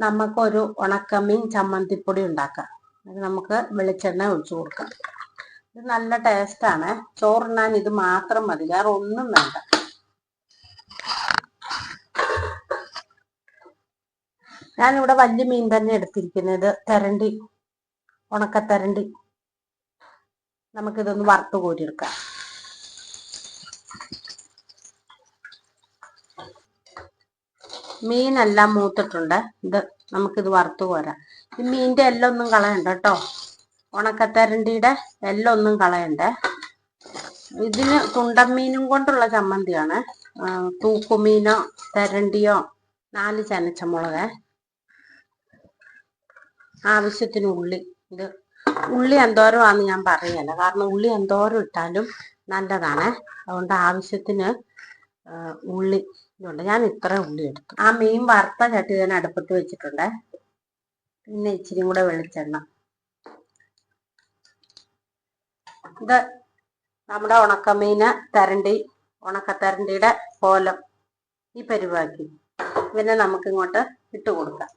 നമുക്കൊരു ഉണക്കമീൻ ചമ്മന്തിപ്പൊടി ഉണ്ടാക്കാം. അത് നമുക്ക് വെളിച്ചെണ്ണ ഒഴിച്ചു കൊടുക്കാം. ഇത് നല്ല ടേസ്റ്റാണ് ചോറുണ്ണാൻ ഇത് മാത്രം മതി. വേറെ ഒന്നും വേണ്ട. ഞാനിവിടെ വലിയ മീൻ തന്നെ എടുത്തിരിക്കുന്നത് തെരണ്ടി ഉണക്കത്തെരണ്ടി. നമുക്കിതൊന്ന് വറുത്ത് കോരിയെടുക്കാം. മീനെല്ലാം മൂത്തിട്ടുണ്ട്. ഇത് നമുക്കിത് വറുത്ത് പോരാം. ഈ മീന്റെ എല്ലാം ഒന്നും കളയണ്ട കേട്ടോ. ഉണക്കത്തരണ്ടിയുടെ എല്ലാം ഒന്നും കളയണ്ടേ. ഇതിന് തുണ്ടമീനും കൊണ്ടുള്ള ചമ്മന്തിയാണ്. തൂക്കുമീനോ തരണ്ടിയോ നാല് ചനച്ചമുളക്. ആവശ്യത്തിന് ഉള്ളി. ഇത് ഉള്ളി എന്തോരം ആണെന്ന് ഞാൻ പറയല്ല. കാരണം ഉള്ളി എന്തോരം ഇട്ടാലും നല്ലതാണ്. അതുകൊണ്ട് ആവശ്യത്തിന് ഉള്ളി ഇതുണ്ട്. ഞാൻ ഇത്ര ഉള്ളി എടുത്തു. ആ മീൻ വറുത്ത ചട്ടി ഞാൻ അടുപ്പത്ത് വെച്ചിട്ടുണ്ട്. പിന്നെ ഇച്ചിരി കൂടെ വെളിച്ചെണ്ണ. ഇത് നമ്മുടെ ഉണക്കമീന് തരണ്ടി ഉണക്കത്തരണ്ടിയുടെ കോലം ഈ പരിവാക്കി. പിന്നെ നമുക്ക് ഇങ്ങോട്ട് ഇട്ട് കൊടുക്കാം.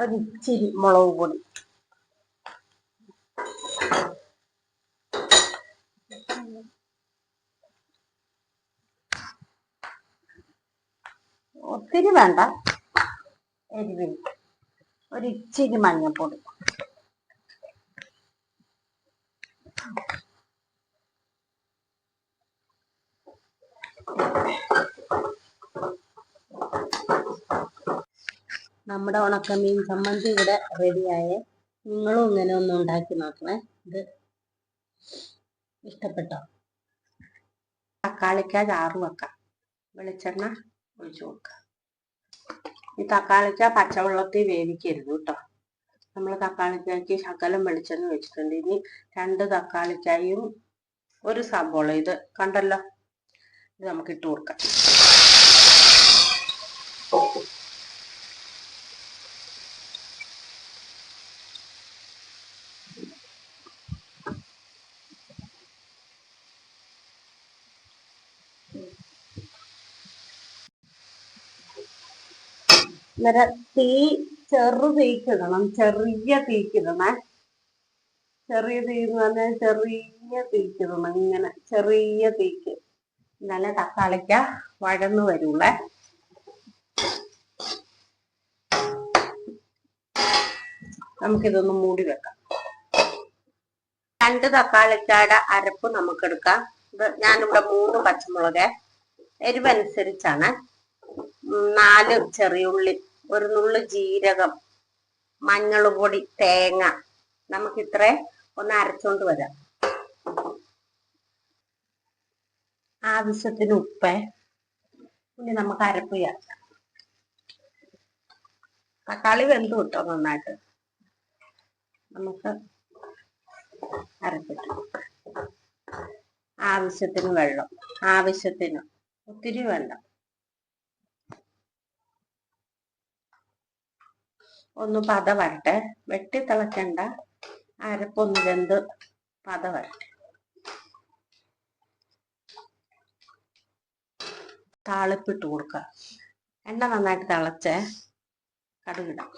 ഒരിച്ചിരി മുളക് പൊടി. ഒത്തിരി വേണ്ട. എരിവിന് ഒരിച്ചിരി മഞ്ഞൾപ്പൊടി. നമ്മുടെ ഉണക്കമീൻ ചമ്മന്തി ഇവിടെ റെഡിയായേ. നിങ്ങളും ഇങ്ങനെ ഒന്ന് ഉണ്ടാക്കി നോക്കണേ. ഇത് ഇഷ്ടപ്പെട്ടോ? തക്കാളിക്ക ചാറ് വെക്കാം. വെളിച്ചെണ്ണ ഒഴിച്ചു വെക്കാം ഈ തക്കാളിക്ക പച്ചവെള്ളത്തിൽ വേവിക്കരുത് കേട്ടോ. നമ്മൾ തക്കാളിക്കായ്ക്ക് ശകലം വെളിച്ചെണ്ണ വെച്ചിട്ടുണ്ട് ഇനി രണ്ട് തക്കാളിക്കായും ഒരു സബോള ഇത് കണ്ടല്ലോ? ഇത് നമുക്ക് ഇട്ട് കൊടുക്കാം. അന്നേരം തീ ചെറു തീക്കിടണം ചെറിയ തീക്കിടണേ. ചെറിയ തീ എന്ന് പറഞ്ഞാൽ ചെറിയ തീക്കിടണം ഇങ്ങനെ ചെറിയ തീക്ക്. എന്നാലേ തക്കാളിക്ക വഴന്നു വരുള്ളേ. നമുക്കിതൊന്ന് മൂടി വെക്കാം. രണ്ട് തക്കാളിക്കായുടെ അരപ്പ് നമുക്ക് എടുക്കാം ഇത് ഞാനിവിടെ മൂന്ന് പച്ചമുളക് എരിവനുസരിച്ചാണ്. നാല് ചെറിയുള്ളി ഒരു നുള്ളു ജീരകം മഞ്ഞൾ തേങ്ങ. നമുക്ക് ഇത്രേ ഒന്ന് അരച്ചോണ്ട് വരാം. ആവശ്യത്തിന് ഉപ്പ്. ഇനി നമുക്ക് അരപ്പ് ചേർക്കാം. തക്കാളി വെന്ത് കിട്ടോ നന്നായിട്ട്? നമുക്ക് അരപ്പിട്ട്. ആവശ്യത്തിന് വെള്ളം. ആവശ്യത്തിന്. ഒത്തിരി വേണ്ട. ഒന്ന് പത വരട്ടെ. വെട്ടി തിളക്കണ്ട. അരപ്പൊന്ന് വെന്ത് പത വരട്ടെ. താളിപ്പിട്ട് കൊടുക്കുക എണ്ണ നന്നായിട്ട് തിളച്ചേ. കടുകിടാം.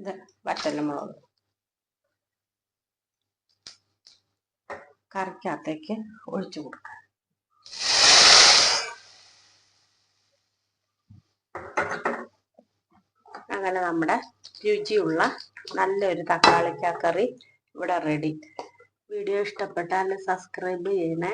ഇത് വറ്റൽമുളക് കറിക്കകത്തേക്ക് ഒഴിച്ചു കൊടുക്കുക അങ്ങനെ നമ്മുടെ രുചിയുള്ള നല്ലൊരു തക്കാളിക്ക കറി ഇവിടെ റെഡി വീഡിയോ ഇഷ്ടപ്പെട്ടാൽ സബ്സ്ക്രൈബ് ചെയ്യണേ.